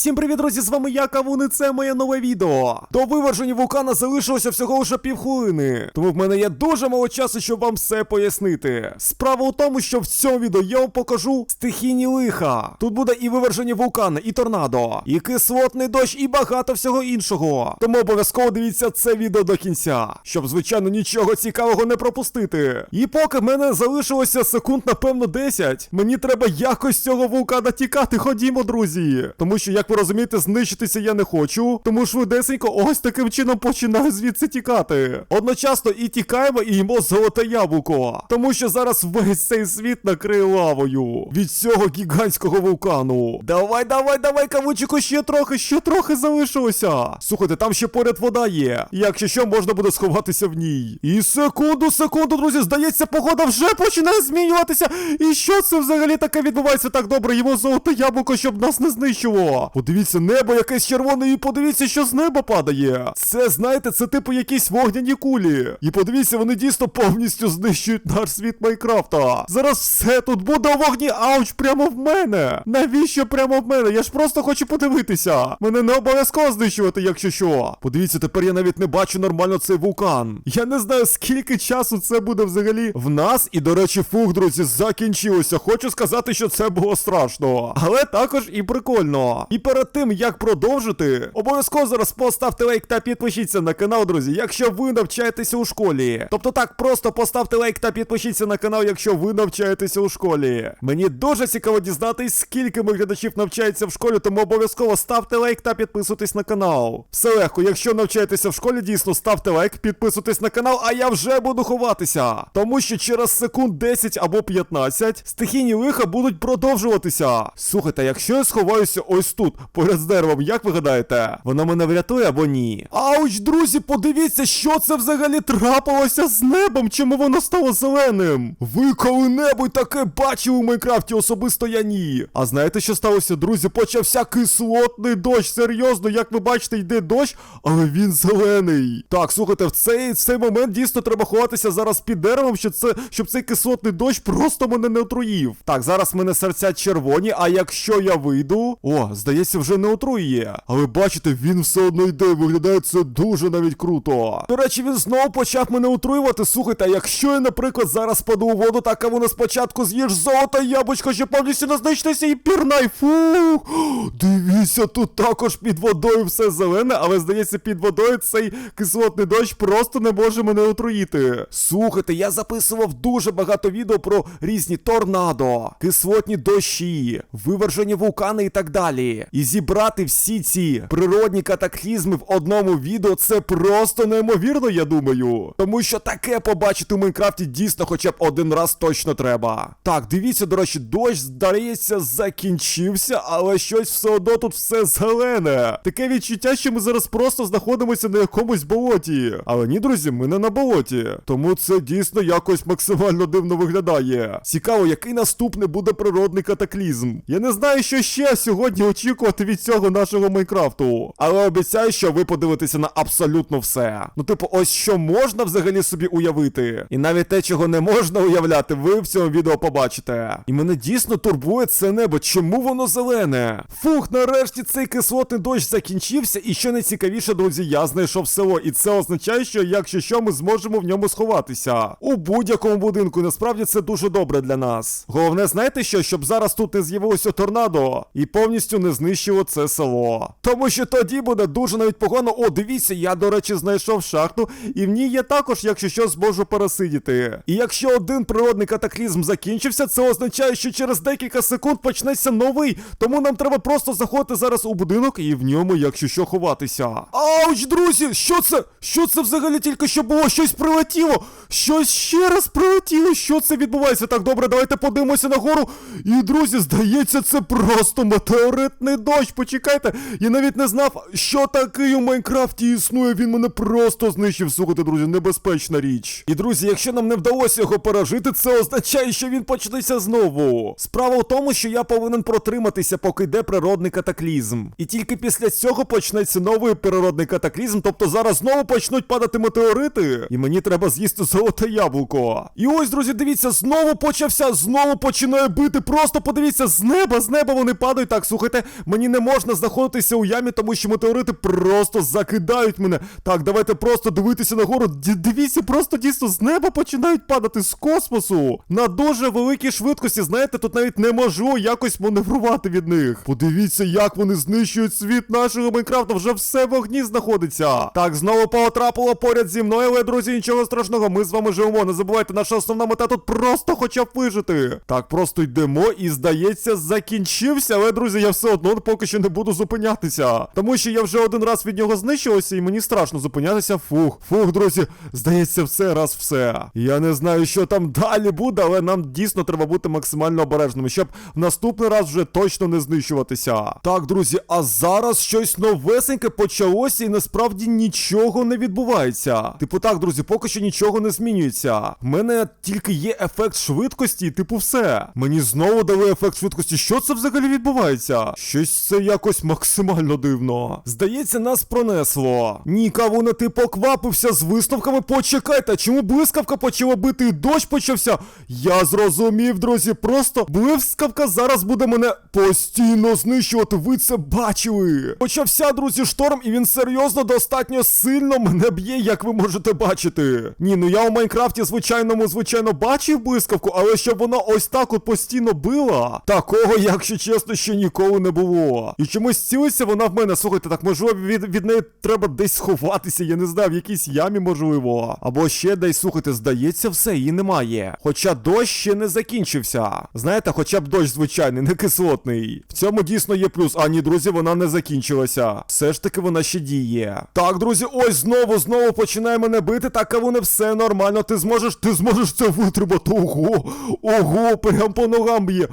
Всім привіт, друзі! З вами я, Кавун, і це моє нове відео. До виверження вулкана залишилося всього лише півхвилини. Тому в мене є дуже мало часу, щоб вам все пояснити. Справа у тому, що в цьому відео я вам покажу стихійні лиха. Тут буде і виверження вулкана, і торнадо, і кислотний дощ, і багато всього іншого. Тому обов'язково дивіться це відео до кінця, щоб, звичайно, нічого цікавого не пропустити. І поки в мене залишилося секунд, напевно, 10, мені треба якось з цього вулкана тікати. Ходімо, друзі. Тому що, як ви розумієте, знищитися я не хочу. Тому швидесенько ось таким чином починаю звідси тікати. Одночасно і тікаємо, і їмо золоте яблуко. Тому що зараз весь цей світ накриє лавою від цього гігантського вулкану. Давай, давай, давай, кавучику, ще трохи, ще трохи залишилося. Слухайте, там ще поряд вода є. Якщо що, можна буде сховатися в ній. І секунду, секунду, друзі, здається, погода вже починає змінюватися. І що це взагалі таке відбувається так добре? Йому золоте яблуко, щоб нас не знищило. Подивіться, небо якесь червоне, і подивіться, що з неба падає. Це, знаєте, це типу якісь вогняні кулі. І подивіться, вони дійсно повністю знищують наш світ Майнкрафта. Зараз все тут буде вогні, ауч, прямо в мене. Навіщо прямо в мене? Я ж просто хочу подивитися. Мене не обов'язково знищувати, якщо що. Подивіться, тепер я навіть не бачу нормально цей вулкан. Я не знаю, скільки часу це буде взагалі в нас. І, до речі, фух, друзі, закінчилося. Хочу сказати, що це було страшно. Але також і прикольно. І перед тим, як продовжити, обов'язково зараз поставте лайк та підпишіться на канал, друзі, якщо ви навчаєтеся у школі. Тобто так, просто поставте лайк та підпишіться на канал, якщо ви навчаєтеся у школі. Мені дуже цікаво дізнатись, скільки моїх глядачів навчається в школі, тому обов'язково ставте лайк та підписуйтесь на канал. Все легко, якщо навчаєтеся в школі, дійсно ставте лайк, підписуйтесь на канал, а я вже буду ховатися. Тому що через секунд 10 або 15 стихійні лиха будуть продовжуватися. Слухайте, якщо я сховаюся ось тут, поряд з деревом, як ви гадаєте, воно мене врятує або ні? Ауч, друзі, подивіться, що це взагалі трапилося з небом, чому воно стало зеленим. Ви коли-небудь таке бачили у Майнкрафті, особисто я ні. А знаєте, що сталося, друзі? Почався кислотний дощ. Серйозно, як ви бачите, йде дощ, але він зелений. Так, слухайте, в цей, в цей момент дійсно треба ховатися зараз під деревом, щоб це, щоб цей кислотний дощ просто мене не отруїв. Так, зараз в мене серця червоні, а якщо я вийду. О, здається, вже не отруює. Але бачите, він все одно йде, виглядає це дуже навіть круто. До речі, він знову почав мене отруювати. Слухайте, а якщо я, наприклад, зараз паду у воду, так а воно спочатку з'їж золото яблучко, щоб повністю не знищитися і пірнай. Фух. Дивіться, тут також під водою все зелене, але здається, під водою цей кислотний дощ просто не може мене отруїти. Слухайте, я записував дуже багато відео про різні торнадо, кислотні дощі, вивержені вулкани і так далі. І зібрати всі ці природні катаклізми в одному відео це просто неймовірно, я думаю. Тому що таке побачити у Майнкрафті дійсно хоча б один раз точно треба. Так, дивіться, до речі, дощ, здається, закінчився, але щось все одно тут все зелене. Таке відчуття, що ми зараз просто знаходимося на якомусь болоті. Але ні, друзі, ми не на болоті. Тому це дійсно якось максимально дивно виглядає. Цікаво, який наступний буде природний катаклізм. Я не знаю, що ще сьогодні очікувати від цього нашого Майнкрафту. Але обіцяю, що ви подивитеся на абсолютно все. Ну, типу, ось що можна взагалі собі уявити. І навіть те, чого не можна уявляти, ви в цьому відео побачите. І мене дійсно турбує це небо. Чому воно зелене? Фух, нарешті цей кислотний дощ закінчився, і що найцікавіше, друзі, я знайшов село. І це означає, що якщо що, ми зможемо в ньому сховатися. У будь-якому будинку, насправді це дуже добре для нас. Головне, знаєте що, щоб зараз тут не з'явилося торнадо і повністю не знищило це село. Тому що тоді буде дуже навіть погано. О, дивіться, я, до речі, знайшов шахту, і в ній я також, якщо що, зможу пересидіти. І якщо один природний катаклізм закінчився, це означає, що через декілька секунд почнеться новий. Тому нам треба просто заходити зараз у будинок і в ньому, якщо що, ховатися. Ауч, друзі! Що це? Що це взагалі тільки що було? Щось прилетіло! Щось ще раз прилетіло! Що це відбувається? Так, добре, давайте подивимося нагору. І, друзі, здається, це просто метеоритний дощ. Почекайте, я навіть не знав, що такий у Майнкрафті існує. Він мене просто знищив. Слухайте, друзі, небезпечна річ. І друзі, якщо нам не вдалося його пережити, це означає, що він почнеться знову. Справа в тому, що я повинен протриматися, поки йде природний катаклізм. І тільки після цього почнеться новий природний катаклізм. Тобто зараз знову почнуть падати метеорити, і мені треба з'їсти золоте яблуко. І ось, друзі, дивіться, знову почався, знову починає бити. Просто подивіться з неба, з неба вони падають. Так, слухайте, Мені не можна знаходитися у ямі, тому що метеорити просто закидають мене. Так, давайте просто дивитися нагору. Д- Дивіться, просто дійсно з неба починають падати з космосу на дуже великій швидкості. Знаєте, тут навіть не можу якось маневрувати від них. Подивіться, як вони знищують світ нашого Майнкрафта. Вже все в вогні знаходиться. Так, знову потрапило поряд зі мною, але друзі, нічого страшного. Ми з вами живемо. Не забувайте, наша основна мета тут просто хоча б вижити. Так, просто йдемо і здається, закінчився. Але, друзі, я все одно поки що не буду зупинятися. Тому що я вже один раз від нього знищився, і мені страшно зупинятися. Фух, фух, друзі, здається, все раз все. Я не знаю, що там далі буде, але нам дійсно треба бути максимально обережними, щоб в наступний раз вже точно не знищуватися. Так, друзі, а зараз щось новесеньке почалося, і насправді нічого не відбувається. Типу, так, друзі, поки що нічого не змінюється. В мене тільки є ефект швидкості, типу, все. Мені знову дали ефект швидкості. Що це взагалі відбувається? Щось це якось максимально дивно. Здається, нас пронесло. Ні, кавуна, ти поквапився з висновками. Почекайте, чому блискавка почала бити і дощ почався? Я зрозумів, друзі. Просто блискавка зараз буде мене постійно знищувати. Ви це бачили. Почався, друзі, шторм, і він серйозно достатньо сильно мене б'є, як ви можете бачити. Ні, ну я у Майнкрафті звичайному, звичайно, бачив блискавку, але щоб вона ось так от постійно била. Такого, якщо чесно, ще ніколи не було. І чомусь цілиться вона в мене. Слухайте, так можливо від, від неї треба десь сховатися, я не знаю, в якійсь ямі, можливо. Або ще десь, слухайте, здається, все, її немає. Хоча дощ ще не закінчився. Знаєте, хоча б дощ звичайний, не кислотний. В цьому дійсно є плюс. А ні, друзі, вона не закінчилася. Все ж таки вона ще діє. Так, друзі, ось знову, знову починає мене бити. Так, а не все нормально. Ти зможеш, ти зможеш це витримати. Ого, ого, прям по ногам б'є.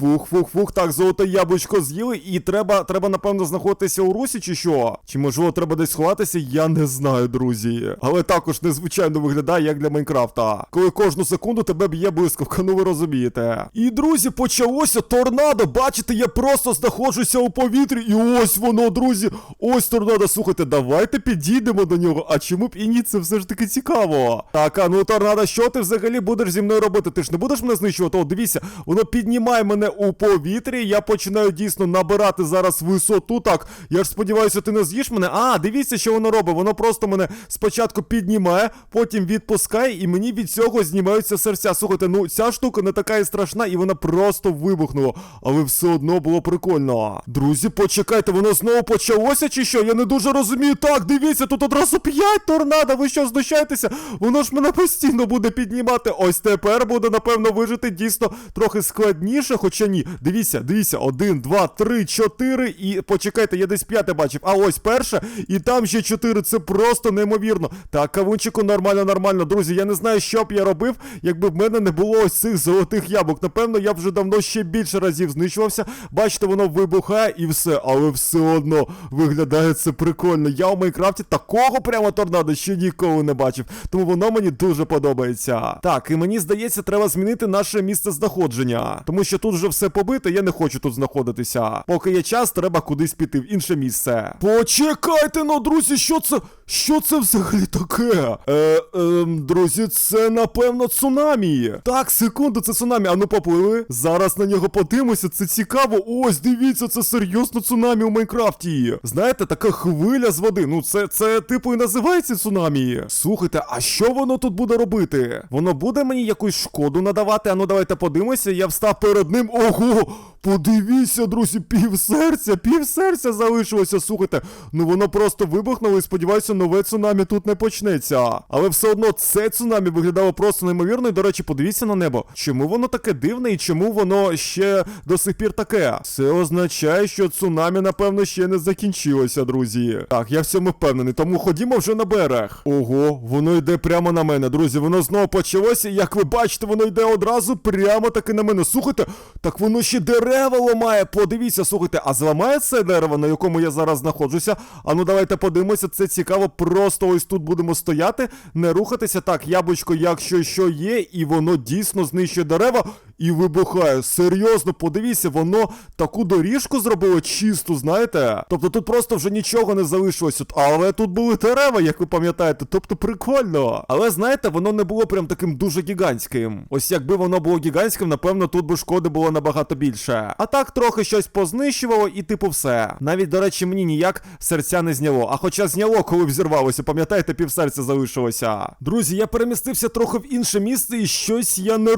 Фух, фух, фух, так, золоте яблучко з'їли, і треба, треба, напевно, знаходитися у русі, чи що? Чи можливо треба десь сховатися, я не знаю, друзі. Але також незвичайно виглядає, як для Майнкрафта. Коли кожну секунду тебе б'є блискавка, ну ви розумієте. І друзі, почалося торнадо. Бачите, я просто знаходжуся у повітрі, і ось воно, друзі. Ось торнадо. Слухайте, давайте підійдемо до нього. А чому б і ні, це все ж таки цікаво. Так, а ну торнадо, що ти взагалі будеш зі мною робити? Ти ж не будеш мене знищувати? О, дивіться, воно піднімає мене у повітрі. Я починаю дійсно набирати зараз висоту. Так, я ж сподіваюся, ти не з'їш мене. А, дивіться, що воно робить. Воно просто мене спочатку піднімає, потім відпускає, і мені від цього знімаються серця. Слухайте, ну ця штука не така і страшна, і вона просто вибухнула. Але все одно було прикольно. Друзі, почекайте, воно знову почалося чи що? Я не дуже розумію. Так, дивіться, тут одразу п'ять торнадо. Ви що знущаєтеся? Воно ж мене постійно буде піднімати. Ось тепер буде, напевно, вижити дійсно трохи складніше, хоча ні. Дивіться, дивіться, один, два, три, чотири. І почекайте, я десь п'яте бачив. А ось перше, і там ще чотири. Це просто неймовірно. Так, кавунчику, нормально, нормально. Друзі, я не знаю, що б я робив, якби в мене не було ось цих золотих яблук. Напевно, я б вже давно ще більше разів знищувався. Бачите, воно вибухає і все, але все одно виглядає це прикольно. Я у Майнкрафті такого прямо торнадо ще ніколи не бачив. Тому воно мені дуже подобається. Так, і мені здається, треба змінити наше місце знаходження. Тому що тут вже все побите, я не хочу тут знаходитися. Поки є час, треба кудись піти в інше місце. Почекайте, ну, друзі, що це? Що це взагалі таке? Е, ем, друзі, це напевно цунамі. Так, секунду, це цунамі. А ну поплили. Зараз на нього подивимося, це цікаво. Ось, дивіться, це серйозно цунамі у Майнкрафті. Знаєте, така хвиля з води. Ну, це, це типу і називається цунамі. Слухайте, а що воно тут буде робити? Воно буде мені якусь шкоду надавати? А ну давайте подивимося, я встав перед ним. Ого! Подивіться, друзі, пів серця, пів серця залишилося. Слухайте, ну воно просто вибухнуло і сподіваюся, нове цунамі тут не почнеться. Але все одно це цунамі виглядало просто неймовірно. І, до речі, подивіться на небо. Чому воно таке дивне і чому воно ще до сих пір таке? Це означає, що цунамі, напевно, ще не закінчилося, друзі. Так, я в цьому впевнений, тому ходімо вже на берег. Ого, воно йде прямо на мене, друзі. Воно знову почалося. Як ви бачите, воно йде одразу прямо таки на мене. Слухайте, так воно ще дерева ламає. Подивіться, слухайте, а зламає це дерево, на якому я зараз знаходжуся? А ну давайте подивимося, це цікаво. Просто ось тут будемо стояти, не рухатися. Так, яблучко, якщо що є, і воно дійсно знищує дерева. І вибухає. Серйозно, подивіться, воно таку доріжку зробило чисту, знаєте? Тобто тут просто вже нічого не залишилося. Але тут були дерева, як ви пам'ятаєте, тобто прикольно. Але знаєте, воно не було прям таким дуже гігантським. Ось якби воно було гігантським, напевно, тут би шкоди було набагато більше. А так трохи щось познищувало, і типу все. Навіть, до речі, мені ніяк серця не зняло. А хоча зняло, коли взірвалося, пам'ятаєте, півсерця залишилося. Друзі, я перемістився трохи в інше місце, і щось я не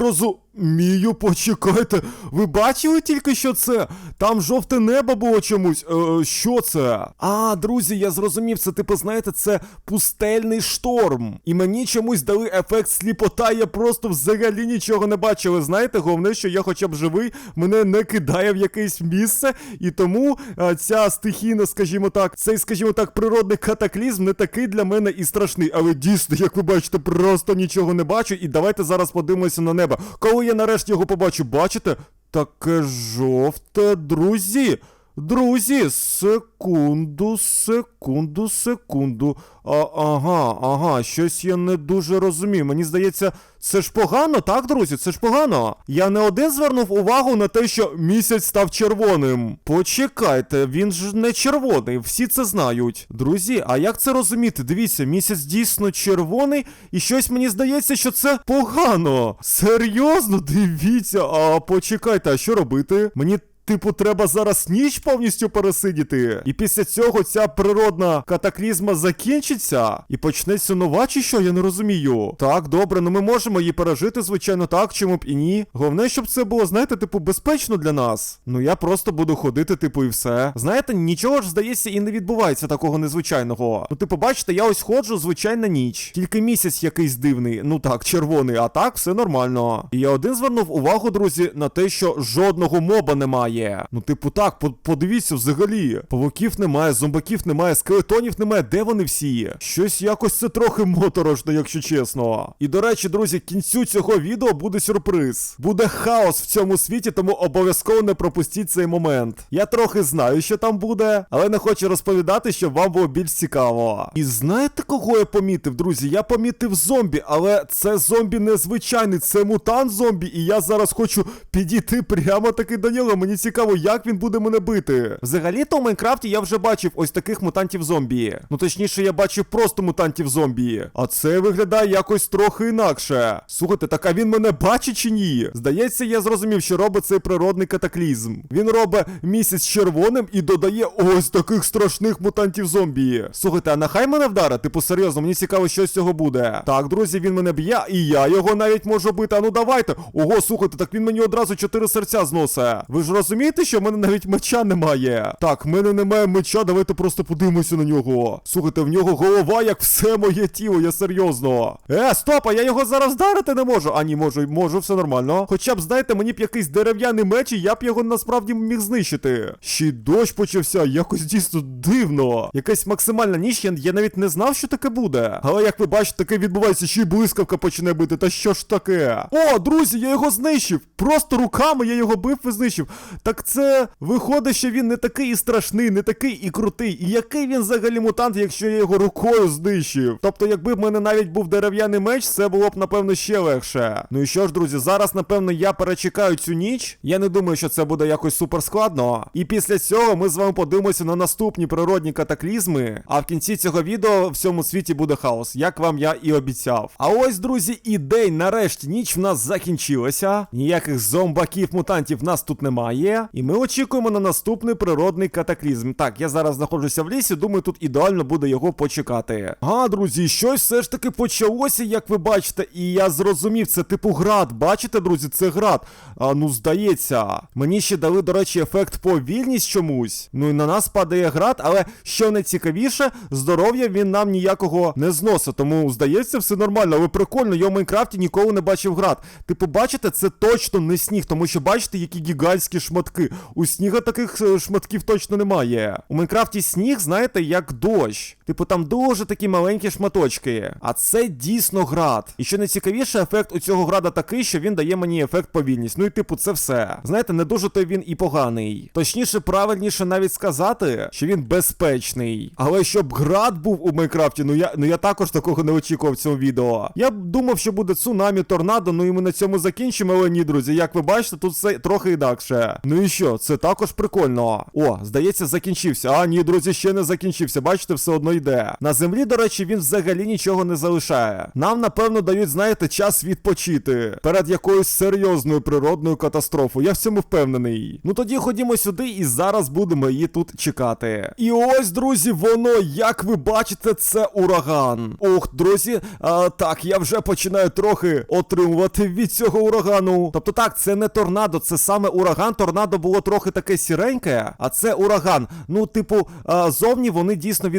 розумію. Почекайте, ви бачили тільки що це? Там жовте небо було чомусь. Е, що це? А, друзі, я зрозумів, це типу, знаєте, це пустельний шторм. І мені чомусь дали ефект сліпота, я просто взагалі нічого не бачив. Знаєте, головне, що я хоча б живий, мене не кидає в якесь місце, і тому е, ця стихійна, скажімо так, цей, скажімо так, природний катаклізм не такий для мене і страшний. Але дійсно, як ви бачите, просто нічого не бачу. І давайте зараз подивимося на небо. Коли я нарешті його побачу, бачите? Таке жовте, друзі. Друзі, секунду, секунду, секунду. А, ага, ага, щось я не дуже розумію. Мені здається, це ж погано, так, друзі? Це ж погано. Я не один звернув увагу на те, що місяць став червоним. Почекайте, він ж не червоний, всі це знають. Друзі, а як це розуміти? Дивіться, місяць дійсно червоний, і щось мені здається, що це погано. Серйозно, дивіться, а почекайте, а що робити? Мені Типу, треба зараз ніч повністю пересидіти. І після цього ця природна катаклізма закінчиться і почнеться нова, чи що, я не розумію. Так, добре, ну ми можемо її пережити, звичайно, так, чому б і ні. Головне, щоб це було, знаєте, типу, безпечно для нас. Ну я просто буду ходити, типу, і все. Знаєте, нічого ж здається і не відбувається такого незвичайного. Ну, типу, бачите, я ось ходжу, звичайна ніч. Тільки місяць якийсь дивний. Ну так, червоний, а так все нормально. І я один звернув увагу, друзі, на те, що жодного моба немає. Ну, типу, так, подивіться взагалі. Павуків немає, зомбаків немає, скелетонів немає. Де вони всі? є? Щось якось це трохи моторошно, якщо чесно. І до речі, друзі, кінцю цього відео буде сюрприз. Буде хаос в цьому світі, тому обов'язково не пропустіть цей момент. Я трохи знаю, що там буде, але не хочу розповідати, щоб вам було більш цікаво. І знаєте, кого я помітив, друзі? Я помітив зомбі, але це зомбі незвичайний, це мутант зомбі, і я зараз хочу підійти прямо таки до нього. Мені цікаво, як він буде мене бити. Взагалі-то в Майнкрафті я вже бачив ось таких мутантів зомбі. Ну точніше, я бачив просто мутантів зомбі. А це виглядає якось трохи інакше. Слухайте, так а він мене бачить чи ні? Здається, я зрозумів, що робить цей природний катаклізм. Він робить місяць червоним і додає ось таких страшних мутантів зомбі. Слухайте, а нехай мене вдарить? Типу, серйозно, мені цікаво, що з цього буде. Так, друзі, він мене б'є, і я його навіть можу бити. А ну давайте. Ого, слухайте, так він мені одразу чотири серця зносить. Ви ж розумієте, що в мене навіть меча немає? Так, в мене немає меча, давайте просто подивимося на нього. Слухайте, в нього голова, як все моє тіло, я серйозно. Е, стоп, а я його зараз вдарити не можу. А ні, можу, можу, все нормально. Хоча б, знаєте, мені б якийсь дерев'яний меч, і я б його насправді міг знищити. Ще й дощ почався, якось дійсно дивно. Якась максимальна ніч, я навіть не знав, що таке буде. Але як ви бачите, таке відбувається, ще й блискавка почне бити. Та що ж таке? О, друзі, я його знищив. Просто руками я його бив і знищив. Так це виходить, що він не такий і страшний, не такий і крутий. І який він взагалі мутант, якщо я його рукою знищив? Тобто, якби в мене навіть був дерев'яний меч, це було б напевно ще легше. Ну і що ж, друзі, зараз напевно я перечекаю цю ніч. Я не думаю, що це буде якось супер складно. І після цього ми з вами подивимося на наступні природні катаклізми. А в кінці цього відео в всьому світі буде хаос, як вам я і обіцяв. А ось, друзі, і день нарешті ніч в нас закінчилася. Ніяких зомбаків, мутантів в нас тут немає. І ми очікуємо на наступний природний катаклізм. Так, я зараз знаходжуся в лісі, думаю, тут ідеально буде його почекати. А, друзі, щось все ж таки почалося, як ви бачите, і я зрозумів, це типу град. Бачите, друзі, це град. А ну здається. Мені ще дали, до речі, ефект повільність чомусь. Ну і на нас падає град, але що найцікавіше, здоров'я він нам ніякого не зносить. Тому здається, все нормально. Але прикольно, я в Майнкрафті ніколи не бачив град. Типу, бачите, це точно не сніг, тому що бачите, які гігантські шматки шматки. У сніга таких е, шматків точно немає. У Майнкрафті сніг, знаєте, як дощ. Типу там дуже такі маленькі шматочки. А це дійсно град. І що найцікавіше, ефект у цього града такий, що він дає мені ефект повільність. Ну і типу, це все. Знаєте, не дуже той він і поганий. Точніше, правильніше навіть сказати, що він безпечний. Але щоб град був у Майнкрафті, ну я ну я також такого не очікував в цьому відео. Я б думав, що буде цунамі, торнадо, ну і ми на цьому закінчимо, але ні, друзі. Як ви бачите, тут все трохи інакше. Ну і що, це також прикольно. О, здається, закінчився. А ні, друзі, ще не закінчився. Бачите, все одно йде. На землі, до речі, він взагалі нічого не залишає. Нам, напевно, дають, знаєте, час відпочити перед якоюсь серйозною природною катастрофою. Я в цьому впевнений. Ну тоді ходімо сюди і зараз будемо її тут чекати. І ось, друзі, воно, як ви бачите, це ураган. Ох, друзі, а, так, я вже починаю трохи отримувати від цього урагану. Тобто, так, це не торнадо, це саме ураган. Торнадо було трохи таке сіреньке, а це ураган. Ну, типу, а, зовні вони дійсно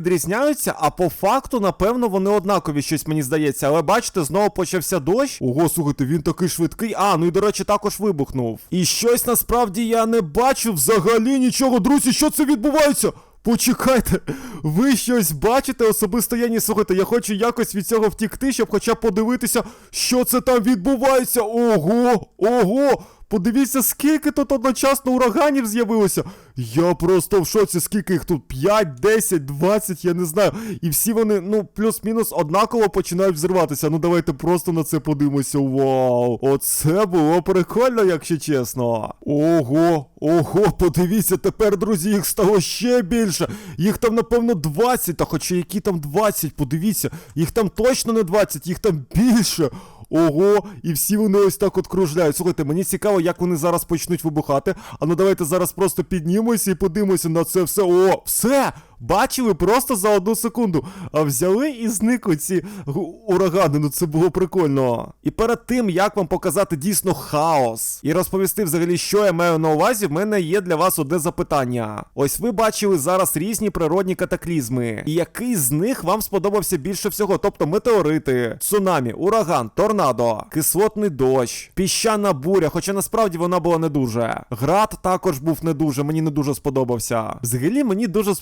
відрізняються, а по факту, напевно, вони однакові, щось мені здається. Але бачите, знову почався дощ. Ого, слухайте, він такий швидкий. А, ну і до речі, також вибухнув. І щось насправді я не бачу взагалі нічого. Друзі, що це відбувається? Почекайте, ви щось бачите особисто я ні слухайте, я хочу якось від цього втікти, щоб хоча б подивитися, що це там відбувається. Ого, ого! Подивіться, скільки тут одночасно ураганів з'явилося. Я просто в шоці, скільки їх тут? 5, 10, 20, я не знаю. І всі вони, ну, плюс-мінус однаково починають взриватися. Ну давайте просто на це подивимося. Вау! Оце було прикольно, якщо чесно. Ого, ого, подивіться, тепер, друзі, їх стало ще більше. Їх там, напевно, 20, та хоча які там 20, подивіться, їх там точно не 20, їх там більше. Ого, і всі вони ось так от кружляють. Слухайте, мені цікаво, як вони зараз почнуть вибухати. А ну давайте зараз просто піднімемося і подивимося на це все. О, все! Бачили просто за одну секунду. А взяли і зникли ці урагани. Ну це було прикольно. І перед тим, як вам показати дійсно хаос і розповісти взагалі, що я маю на увазі, в мене є для вас одне запитання. Ось ви бачили зараз різні природні катаклізми. І який з них вам сподобався більше всього? Тобто метеорити, цунамі, ураган, торнадо, кислотний дощ, піщана буря, хоча насправді вона була не дуже. Град також був не дуже, мені не дуже сподобався. Взагалі мені дуже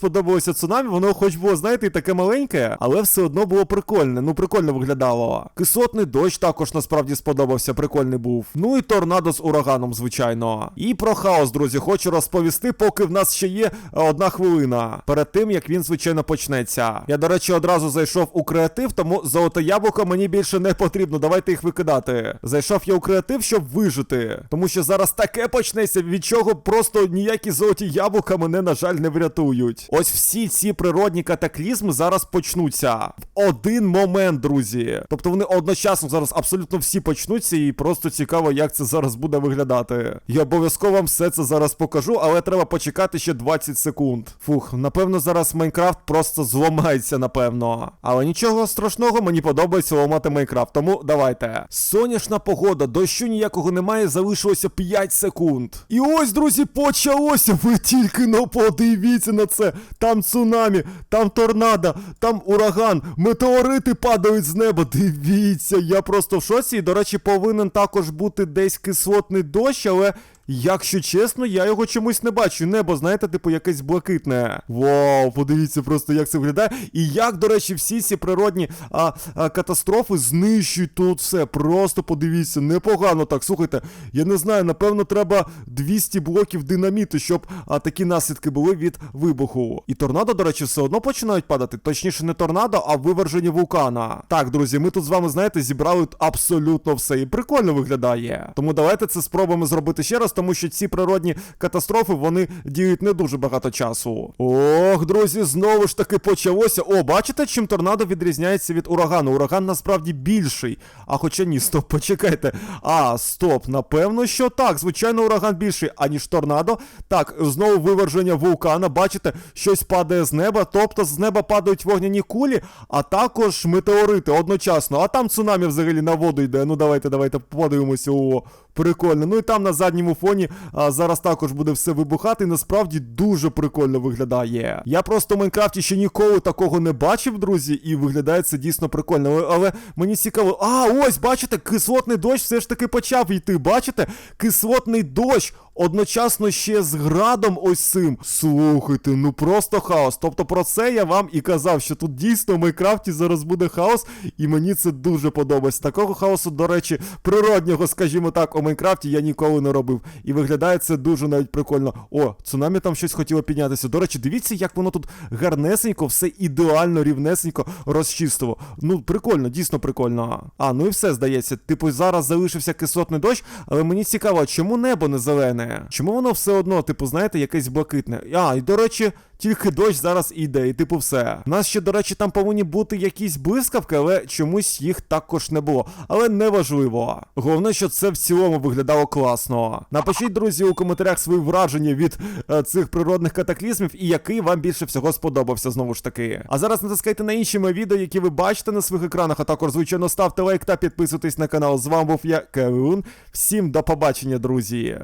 сподобалося цунамі, воно хоч було, знаєте, і таке маленьке, але все одно було прикольне. Ну прикольно виглядало. Кислотний дощ також насправді сподобався, прикольний був. Ну і торнадо з ураганом, звичайно. І про хаос, друзі, хочу розповісти, поки в нас ще є е, одна хвилина. Перед тим як він, звичайно, почнеться. Я, до речі, одразу зайшов у креатив, тому золоте яблуко мені більше не потрібно. Давайте їх викидати. Зайшов я у креатив, щоб вижити. Тому що зараз таке почнеться, від чого просто ніякі золоті яблука мене, на жаль, не врятують. Ось всі ці природні катаклізми зараз почнуться в один момент, друзі. Тобто вони одночасно зараз абсолютно всі почнуться, і просто цікаво, як це зараз буде виглядати. Я обов'язково вам все це зараз покажу, але треба почекати ще 20 секунд. Фух, напевно, зараз Майнкрафт просто зламається, напевно. Але нічого страшного, мені подобається ламати Майнкрафт, тому давайте. Сонячна погода, дощу ніякого немає, залишилося 5 секунд. І ось, друзі, почалося. Ви тільки но подивіться на це. Там цунамі, там торнадо, там ураган, метеорити падають з неба. Дивіться, я просто в шоці. До речі, повинен також бути десь кислотний дощ, але. Якщо чесно, я його чомусь не бачу. Небо, знаєте, типу якесь блакитне. Вау, подивіться просто, як це виглядає. І як, до речі, всі ці природні а, а, катастрофи знищують тут все. Просто подивіться, непогано так. Слухайте, я не знаю, напевно, треба 200 блоків динаміту, щоб а, такі наслідки були від вибуху. І торнадо, до речі, все одно починають падати. Точніше, не торнадо, а виверження вулкана. Так, друзі, ми тут з вами, знаєте, зібрали абсолютно все. І прикольно виглядає. Тому давайте це спробуємо зробити ще раз, тому що ці природні катастрофи вони діють не дуже багато часу. Ох, друзі, знову ж таки почалося. О, бачите, чим торнадо відрізняється від урагану? Ураган насправді більший. А хоча ні, стоп, почекайте. А, стоп, напевно, що так. Звичайно, ураган більший, аніж торнадо. Так, знову виверження вулкана. Бачите, щось падає з неба. Тобто з неба падають вогняні кулі, а також метеорити одночасно. А там цунамі взагалі на воду йде. Ну давайте, давайте подивимося. О, прикольно. Ну і там на задньому фоні а, зараз також буде все вибухати. І насправді дуже прикольно виглядає. Я просто в Майнкрафті ще ніколи такого не бачив, друзі, і виглядає це дійсно прикольно. Але, мені цікаво. А, ось, бачите, кислотний дощ все ж таки почав йти. Бачите? Кислотний дощ одночасно ще з градом ось цим. Слухайте, ну просто хаос. Тобто про це я вам і казав, що тут дійсно в Майнкрафті зараз буде хаос, і мені це дуже подобається. Такого хаосу, до речі, природнього, скажімо так, у Майнкрафті я ніколи не робив. І виглядає це дуже навіть прикольно. О, цунамі там щось хотіло піднятися. До речі, дивіться, як воно тут гарнесенько, все ідеально, рівнесенько розчистило. Ну, прикольно, дійсно прикольно. А, ну і все здається. Типу, зараз залишився кислотний дощ, але мені цікаво, чому небо не зелене? Чому воно все одно, типу, знаєте, якесь блакитне? А, і до речі. Тільки дощ зараз іде, і типу все. У нас ще, до речі, там повинні бути якісь блискавки, але чомусь їх також не було. Але неважливо. Головне, що це в цілому виглядало класно. Напишіть, друзі, у коментарях свої враження від е, цих природних катаклізмів і який вам більше всього сподобався знову ж таки. А зараз натискайте на інші мої відео, які ви бачите на своїх екранах, а також, звичайно, ставте лайк та підписуйтесь на канал. З вами був я, Кевун. Всім до побачення, друзі.